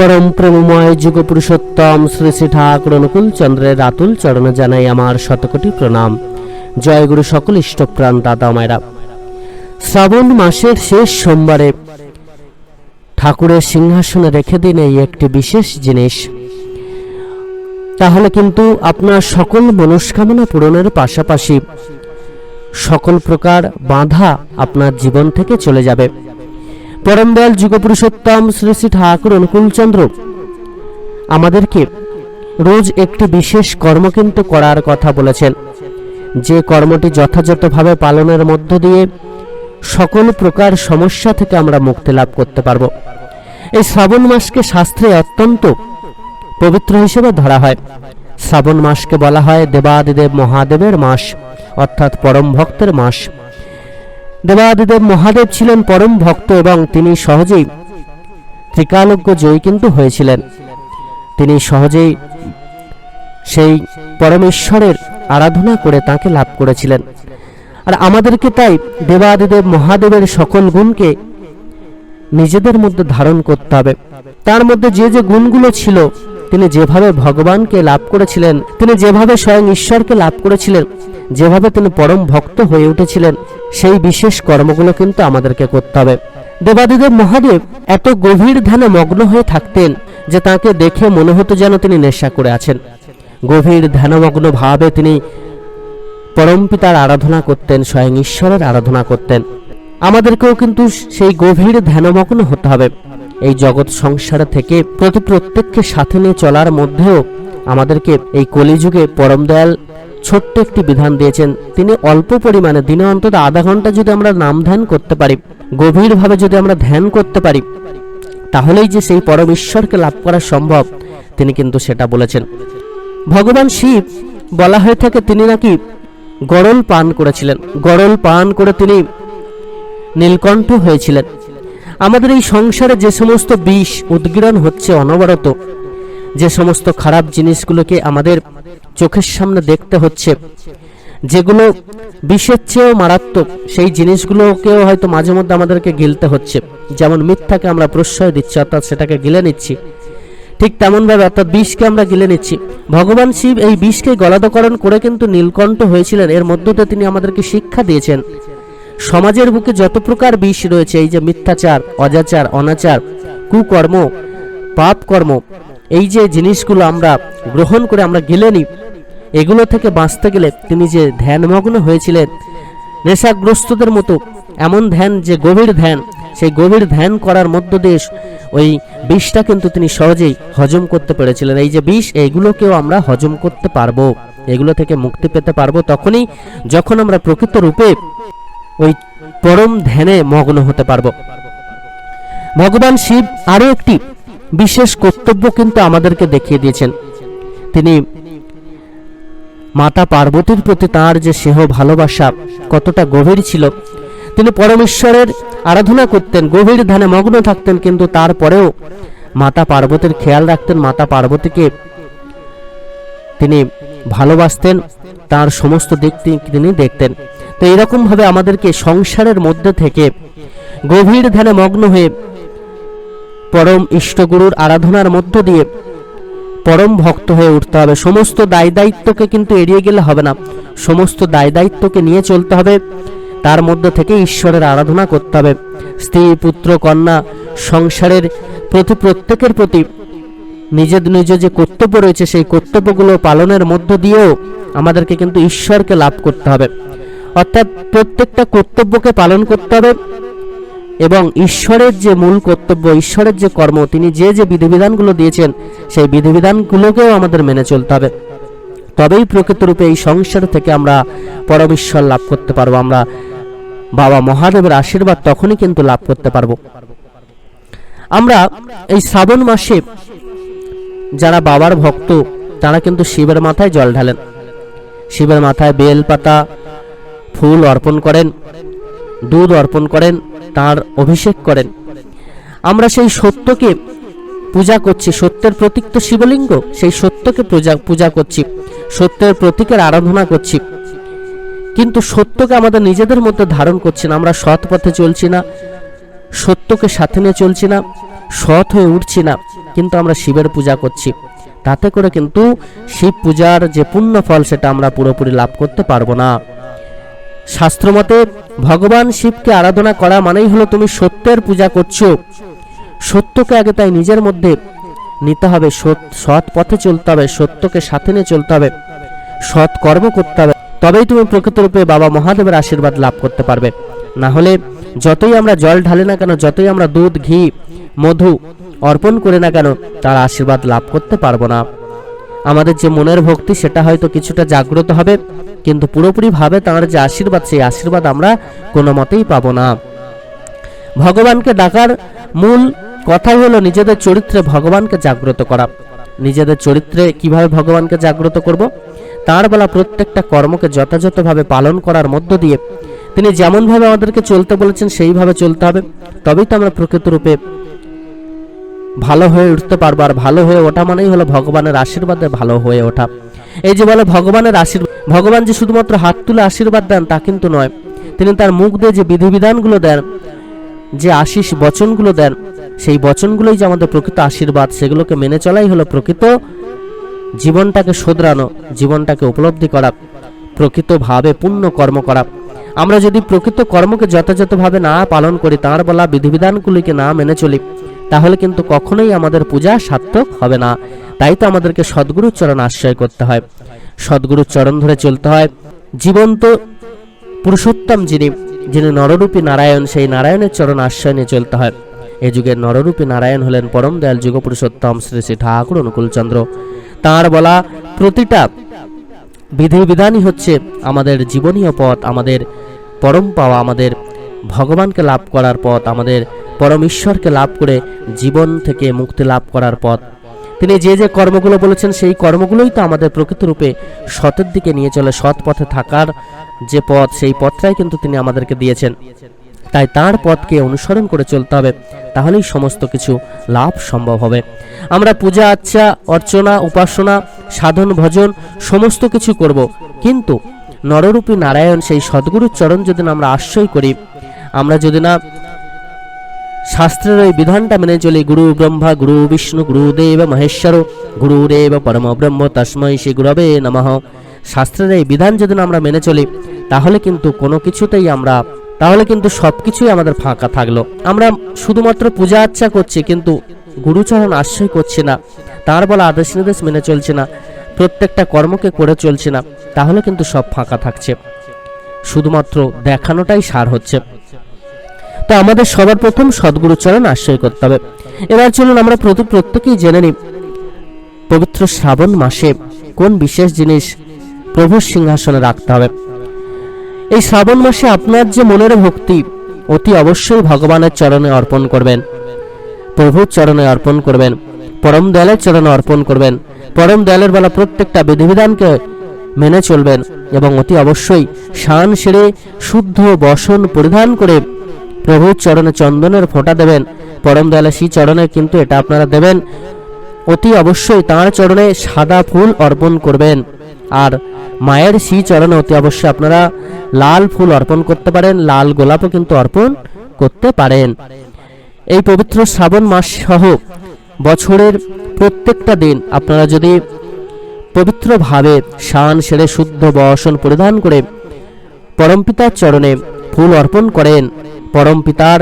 পরম প্রেমময় যুগ পুরুষোত্তম শ্রী শ্রী ঠাকুর অনুকূল চন্দ্রের রাতুল চরণে জানাই আমার শতকোটি প্রণাম। জয় গুরু সকল ইষ্টপ্রাণ দাদা মায়েরা। শ্রাবণ মাসের শেষ সোমবারে ঠাকুরের সিংহাসনে রেখে দিন এই একটি বিশেষ জিনিস। তাহলে কিন্তু আপনার সকল মনস্কামনা পূরণের পাশাপাশি সকল প্রকার বাধা আপনার জীবন থেকে চলে যাবে। পরম দয়াল যুগপুরুষোত্তম শ্রী শ্রী ঠাকুর অনুকূলচন্দ্র। আমাদেরকে রোজ একটি বিশেষ কর্ম কিন্তু করার কথা বলেছেন। যে কর্মটি যথাযথভাবে পালনের মধ্য দিয়ে সকল প্রকার সমস্যা থেকে আমরা মুক্তি লাভ করতে পারব। এই শ্রাবণ মাসকে শাস্ত্রে অত্যন্ত পবিত্র হিসেবে ধরা হয়। শ্রাবণ মাসকে বলা হয় দেবাদিদেব মহাদেবের মাস, অর্থাৎ পরম ভক্তের মাস। দেবাদিদেব মহাদেব ছিলেন পরম ভক্ত এবং তিনি সহজেই ত্রিকালজ্ঞ জয়ী কিন্তু হয়েছিলেন। তিনি সহজেই সেই পরমেশ্বরের আরাধনা করে তাকে লাভ করেছিলেন। আর আমাদেরকে তাই দেবাদিদেব মহাদেবের সকল গুণকে নিজেদের মধ্যে ধারণ করতে হবে। তার মধ্যে যে যে গুণগুলো ছিল তিনি যেভাবে ভগবানকে লাভ করেছিলেন, তিনি যেভাবে স্বয়ং ঈশ্বরকে লাভ করেছিলেন, যেভাবে তিনি পরম ভক্ত হয়ে উঠেছিলেন, সেই বিশেষ কর্মগুলো কিন্তু আমাদেরকে করতে হবে। দেবাদিদেব মহাদেব এত গভীর ধ্যানে মগ্ন হয়ে থাকতেন যে তাকে দেখে মনে হতো যেন তিনি নেশা করে আছেন। গভীর ধ্যানমগ্ন ভাবে তিনি পরম পিতার আরাধনা করতেন, স্বয়ং ঈশ্বরের আরাধনা করতেন। আমাদেরকেও কিন্তু সেই গভীর ধ্যানমগ্ন হতে হবে। এই জগৎ সংসার থেকে প্রতি প্রত্যেককে সাথে নিয়ে চলার মধ্যেও আমাদেরকে এই কলিযুগে পরম দয়াল ছোট্ট একটি বিধান দিয়েছেন। তিনি অল্প পরিমাণে, দিনে অন্তত আধা ঘণ্টা যদি আমরা নাম ধ্যান করতে পারি, গভীরভাবে যদি আমরা ধ্যান করতে পারি, তাহলেই যে সেই পরম ঈশ্বরকে লাভ করা সম্ভব, তিনি কিন্তু সেটা বলেছেন। ভগবান শিব বলা হয়ে থাকে তিনি নাকি গরল পান করেছিলেন। গরল পান করে তিনি নীলকণ্ঠ হয়েছিলেন। আমাদের এই সংসারে যে সমস্ত বিষ উদ্গীরণ হচ্ছে অনবরত, যে সমস্ত খারাপ জিনিসগুলোকে আমাদের চোখের সামনে দেখতে হচ্ছে, যেগুলো বিষের চেয়েও মারাত্মক, সেই জিনিসগুলোকেও হয়তো মাঝে মধ্যে আমাদেরকে গিলতে হচ্ছে। যেমন মিথ্যাকে আমরা প্রশ্রয় দিচ্ছি, অর্থাৎ সেটাকে গিলে নিচ্ছি। ঠিক তেমনভাবে অর্থাৎ বিষকে আমরা গিলে নিচ্ছি। ভগবান শিব এই বিষকে গলাদকরণ করে কিন্তু নীলকণ্ঠ হয়েছিলেন। এর মধ্য দিয়ে তিনি আমাদেরকে শিক্ষা দিয়েছেন। সমাজের বুকে যত প্রকার বিষ রয়েছে, এই যে মিথ্যাচার, অজাচার, অনাচার, কুকর্ম পাপ কর্ম এই যে জিনিসগুলো আমরা গ্রহণ করে আমরা গেলে নিই এগুলো থেকে বাঁচতে গেলে তিনি যে ধ্যানমগ্ন হয়েছিলেন, নেশাগ্রস্তদের মতো, এমন ধ্যান যে গভীর ধ্যান, সেই গভীর ধ্যান করার মধ্য দিয়ে ওই বিষটা কিন্তু তিনি সহজেই হজম করতে পেরেছিলেন। এই যে বিষ, এইগুলোকেও আমরা হজম করতে পারব, এগুলো থেকে মুক্তি পেতে পারব তখনই যখন আমরা প্রকৃত রূপে ওই পরম ধ্যানে মগ্ন হতে পারব। ভগবান শিব আরও একটি বিশেষ কর্তব্য কিন্তু আমাদেরকে দেখিয়ে দিয়েছেন। তিনি মাতা পার্বতীর প্রতি তার যে সেহ ভালোবাসা কতটা গভীর ছিল, তিনি পরমেশ্বরের আরাধনা করতেন, গভীর ধ্যানে মগ্ন থাকতেন, কিন্তু তারপরেও মাতা পার্বতীর খেয়াল রাখতেন, মাতা পার্বতীকে তিনি ভালোবাসতেন, তার সমস্ত দিক তিনি দেখতেন। তো এরকমভাবে আমাদেরকে সংসারের মধ্যে থেকে গভীর ধ্যানে মগ্ন হয়ে পরম ইষ্টগুরুর আরাধনার মধ্য দিয়ে পরম ভক্ত হয়ে উঠতে হবে। সমস্ত দায় দায়িত্বকে কিন্তু এড়িয়ে গেলে হবে না। সমস্ত দায় দায়িত্বকে নিয়ে চলতে হবে। তার মধ্যে থেকে ঈশ্বরের আরাধনা করতে হবে। স্ত্রী, পুত্র, কন্যা, সংসারের প্রতি প্রত্যেকের প্রতি নিজের নিজ যে কর্তব্য রয়েছে, সেই কর্তব্যগুলো পালনের মধ্য দিয়েও আমাদেরকে কিন্তু ঈশ্বরকে লাভ করতে হবে। অর্থাৎ প্রত্যেকটা কর্তব্যকে পালন করতে হবে এবং ঈশ্বরের যে মূল কর্তব্য, ঈশ্বরের যে কর্ম, তিনি যে যে বিধিবিধানগুলো দিয়েছেন, সেই বিধিবিধানগুলোকেও আমাদের মেনে চলতে হবে। তবেই প্রকৃতরূপে এই সংসার থেকে আমরা পরমেশ্বর লাভ করতে পারব। আমরা বাবা মহাদেবের আশীর্বাদ তখনই কিন্তু লাভ করতে পারব। আমরা এই শ্রাবণ মাসে যারা বাবার ভক্ত, তারা কিন্তু শিবের মাথায় জল ঢালেন। শিবের মাথায় বেল পাতা ফুল অর্পণ করেন, দুধ অর্পণ করেন, তার অভিষেক করেন। আমরা সেই সত্যকে পূজা করছি, সত্যের প্রতীক তো শিবলিঙ্গ, সেই সত্যকে পূজা পূজা করছি, সত্যের প্রতীকের আরাধনা করছি। কিন্তু সত্যকে আমাদের নিজেদের মধ্যে ধারণ করছি না, আমরা সৎ পথে চলছি না, সত্যকে সাথে নিয়ে চলছি না, সৎ হয়ে উঠছি না, কিন্তু আমরা শিবের পূজা করছি। তাতে করে কিন্তু শিব পূজার যে পুণ্য ফল, সেটা আমরা পুরোপুরি লাভ করতে পারব না। শাস্ত্রমতে ভগবান শিবকে আরাধনা করা মানেই হলো তুমি সত্যের পূজা করছ। সত্যকে আগে তাই নিজের মধ্যে নিতে হবে, সৎ পথে চলতে হবে, সত্যকে সাথে নিয়ে চলতে হবে, সৎ কর্ম করতে হবে। তবেই তুমি প্রকৃতরূপে বাবা মহাদেবের আশীর্বাদ লাভ করতে পারবে। না হলে যতই আমরা জল ঢালি না কেন, যতই আমরা দুধ, ঘি, মধু অর্পণ করে না কেন, তার আশীর্বাদ লাভ করতে পারব না। আমাদের যে মনের ভক্তি, সেটা হয়তো কিছুটা জাগ্রত হবে, কিন্তু পুরোপুরিভাবে তাঁর যে আশীর্বাদ, সেই আশীর্বাদ আমরা কোনো মতেই পাবো না। ভগবানকে ডাকার মূল কথাই হলো নিজেদের চরিত্রে ভগবানকে জাগ্রত করা। নিজেদের চরিত্রে কীভাবে ভগবানকে জাগ্রত করব? তার বলা প্রত্যেকটা কর্মকে যথাযথভাবে পালন করার মধ্য দিয়ে তিনি যেমনভাবে আমাদেরকে চলতে বলেছেন, সেইভাবে চলতে হবে। তবেই তো আমরা প্রকৃত রূপে ভালো হয়ে উঠতে পারব আর ভালো হয়ে ওঠা মানেই হলো ভগবানের আশীর্বাদে ভালো হয়ে ওঠা। এই যে বলে ভগবানের আশীর্বাদ, ভগবান যে শুধুমাত্র হাত তুলে আশীর্বাদ দেন তা কিন্তু নয়, তিনি তার মুখ দিয়ে যে বিধিবিধানগুলো দেন, যে আশিস বচনগুলো দেন, সেই বচনগুলোই যে আমাদের প্রকৃত আশীর্বাদ, সেগুলোকে মেনে চলাই হলো প্রকৃত জীবনটাকে শোধরানো, জীবনটাকে উপলব্ধি করা, প্রকৃতভাবে পুণ্য কর্ম করা। আমরা যদি প্রকৃত কর্মকে যথাযথভাবে না পালন করি, তাঁর বলা বিধিবিধানগুলিকে না মেনে চলি তাহলে কিন্তু কখনোই আমাদের পূজা সার্থক হবে না। তাই তো আমাদেরকে সদ্গুরুর চরণ আশ্রয় করতে হয়। সদ্গুরুর চরণ ধরে চলতে হয় জীবন্ত পুরুষোত্তম যিনি যিনি নররূপী নারায়ণ, সেই নারায়ণের চরণ আশ্রয় নিয়ে চলতে হয়। এ যুগের নররূপী নারায়ণ হলেন পরম দয়াল যুগ পুরুষোত্তম শ্রী শ্রী ঠাকুর অনুকূলচন্দ্র। তাঁর বলা প্রতিটা বিধিবিধানই হচ্ছে আমাদের জীবনীয় পথ, আমাদের পরম পাওয়া, আমাদের ভগবানকে লাভ করার পথ, আমাদের পরম ঈশ্বরকে লাভ করে জীবন থেকে মুক্তি লাভ করার পথ। তিনি যে যে কর্মগুলো বলেছেন, সেই কর্মগুলোই তো আমাদের প্রকৃতরূপে সতের দিকে নিয়ে চলে, সৎ পথে থাকার যে পথ, সেই পথটাই কিন্তু তিনি আমাদেরকে দিয়েছেন। তাই তার পথকে অনুসরণ করে চলতে হবে, তাহলেই সমস্ত কিছু লাভ সম্ভব হবে। আমরা পূজা আচ্ছা অর্চনা, উপাসনা, সাধন, ভজন, সমস্ত কিছু করব। কিন্তু নররূপী নারায়ণ সেই সদ্গুরুর চরণ যদি না আমরা আশ্রয় করি, আমরা যদি না শাস্ত্রের ওই বিধানটা মেনে চলি, গুরু ব্রহ্মা, গুরু বিষ্ণু গুরুদেব মহেশ্বর, গুরু গুরুরেব পরম ব্রহ্ম, তস্মৈ শ্রী গুরবে নমঃ। শাস্ত্রের এই বিধান যদি না আমরা মেনে চলি, তাহলে কিন্তু কোনো কিছুতেই আমরা, তাহলে কিন্তু সব কিছুই আমাদের ফাঁকা থাকল। আমরা শুধুমাত্র পূজা আচ্ছা করছি, কিন্তু গুরুচরণ আশ্রয় করছি না, তার বলা আদেশ নির্দেশ মেনে চলছে না, প্রত্যেকটা কর্মকে করে চলছে না, তাহলে কিন্তু সব ফাঁকা থাকছে। শুধুমাত্র দেখানোটাই সার হচ্ছে। তো আমাদের সবার প্রথম সদ্গুরুচরণ আশ্রয় করতে হবে। এবার চলুন আমরা প্রতি প্রত্যেকেই জেনে নিই, পবিত্র শ্রাবণ মাসে কোন বিশেষ জিনিস প্রভুর সিংহাসনে রাখতে হবে। এই শ্রাবণ মাসে আপনার যে মনের ভক্তি, অতি অবশ্যই ভগবানের চরণে অর্পণ করবেন। প্রভুর চরণে অর্পণ করবেন, পরম দয়ালের চরণে অর্পণ করবেন, পরম দয়ালের বেলা প্রত্যেকটা বিধিবিধানকে মেনে চলবেন এবং অতি অবশ্যই শান সেরে শুদ্ধ বসন পরিধান করে প্রভুর চরণে চন্দনের ফোঁটা দেবেন। পরম দয়ালে সেই চরণে কিন্তু এটা আপনারা দেবেন। অতি অবশ্যই তাঁর চরণে সাদা ফুল অর্পণ করবেন। আর মায়ের শ্রী চরণে অতি অবশ্যই আপনারা লাল ফুল অর্পণ করতে পারেন, লাল গোলাপও কিন্তু অর্পণ করতে পারেন। এই পবিত্র শ্রাবণ মাস সহ বছরের প্রত্যেকটা দিন আপনারা যদি পবিত্রভাবে শান সেরে, শুদ্ধ, বসন পরিধান করে পরমপিতার চরণে ফুল অর্পণ করেন পরমপিতার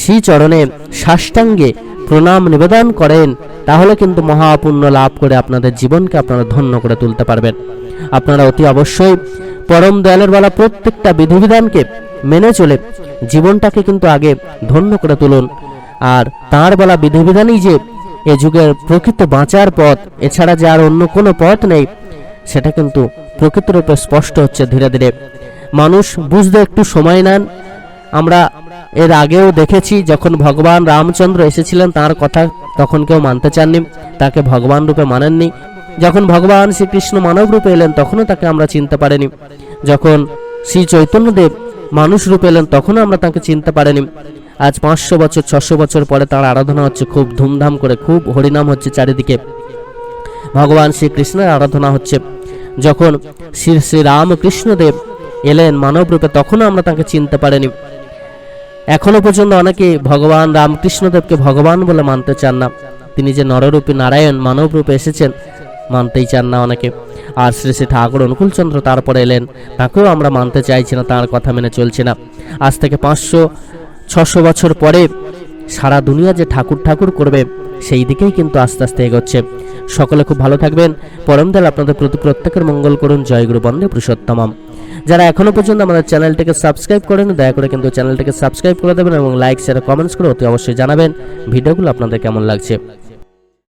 শ্রী চরণে সাষ্টাঙ্গে প্রণাম নিবেদন করেন, তাহলে কিন্তু মহাপুণ্য লাভ করে আপনাদের জীবনকে আপনারা ধন্য করে তুলতে পারবেন। আপনারা অতি অবশ্যই পরম দয়ালের বেলা প্রত্যেকটা বিধিবিধানকে মেনে চলে জীবনটাকে কিন্তু আগে ধন্য করে তুলুন। আর তার বলা বিধিবিধানই যে এ যুগের প্রকৃত বাঁচার পথ, এছাড়া যে আর অন্য কোনো পথ নেই, সেটা কিন্তু প্রকৃতরূপে স্পষ্ট হচ্ছে ধীরে ধীরে। মানুষ বুঝতে একটু সময় নেন আমরা এর আগেও দেখেছি, যখন ভগবান রামচন্দ্র এসেছিলেন, তার কথা তখন কেউ মানতে চাননি, তাকে ভগবান রূপে মানেননি। যখন ভগবান শ্রীকৃষ্ণ মানব রূপে এলেন, তখনও তাকে আমরা চিনতে পারিনি। যখন শ্রী চৈতন্যদেব মানুষ রূপে এলেন, তখনও আমরা তাকে চিনতে পারিনি। আজ পাঁচশো বছর, ছশো বছর পরে তার আরাধনা হচ্ছে খুব ধুমধাম করে, খুব হরিনাম হচ্ছে চারিদিকে। ভগবান শ্রীকৃষ্ণের আরাধনা হচ্ছে। যখন শ্রী শ্রী রামকৃষ্ণদেব এলেন মানব রূপে, তখনও আমরা তাকে চিনতে পারিনি। এখনও পর্যন্ত অনেকে ভগবান রামকৃষ্ণদেবকে ভগবান বলে মানতে চান না। তিনি যে নররূপী নারায়ণ মানব রূপে এসেছেন, মানতেই চান না অনেকে। আর শ্রী শ্রী ঠাকুর অনুকূলচন্দ্র তারপরে এলেন। তাকেও আমরা মানতে চাইছি না, তার কথা মেনে চলছি না। আজ থেকে পাঁচশো, ছশো বছর পরে সারা দুনিয়া যে ঠাকুর ঠাকুর করবে, সেই দিকেই কিন্তু আস্তে আস্তে এগোচ্ছে। সকলে খুব ভালো থাকবেন। পরমদাল আপনাদের প্রতি প্রত্যেকের মঙ্গল করুন। জয়গুরু বন্দে পুরুষোত্তমম। যারা এখনও পর্যন্ত আমাদের চ্যানেলটিকে সাবস্ক্রাইব করেন দয়া করে কিন্তু চ্যানেলটিকে সাবস্ক্রাইব করে দেবেন এবং লাইক শেয়ার কমেন্টস করে অতি অবশ্যই জানাবেন। ভিডিওগুলো আপনাদের কেমন লাগছে?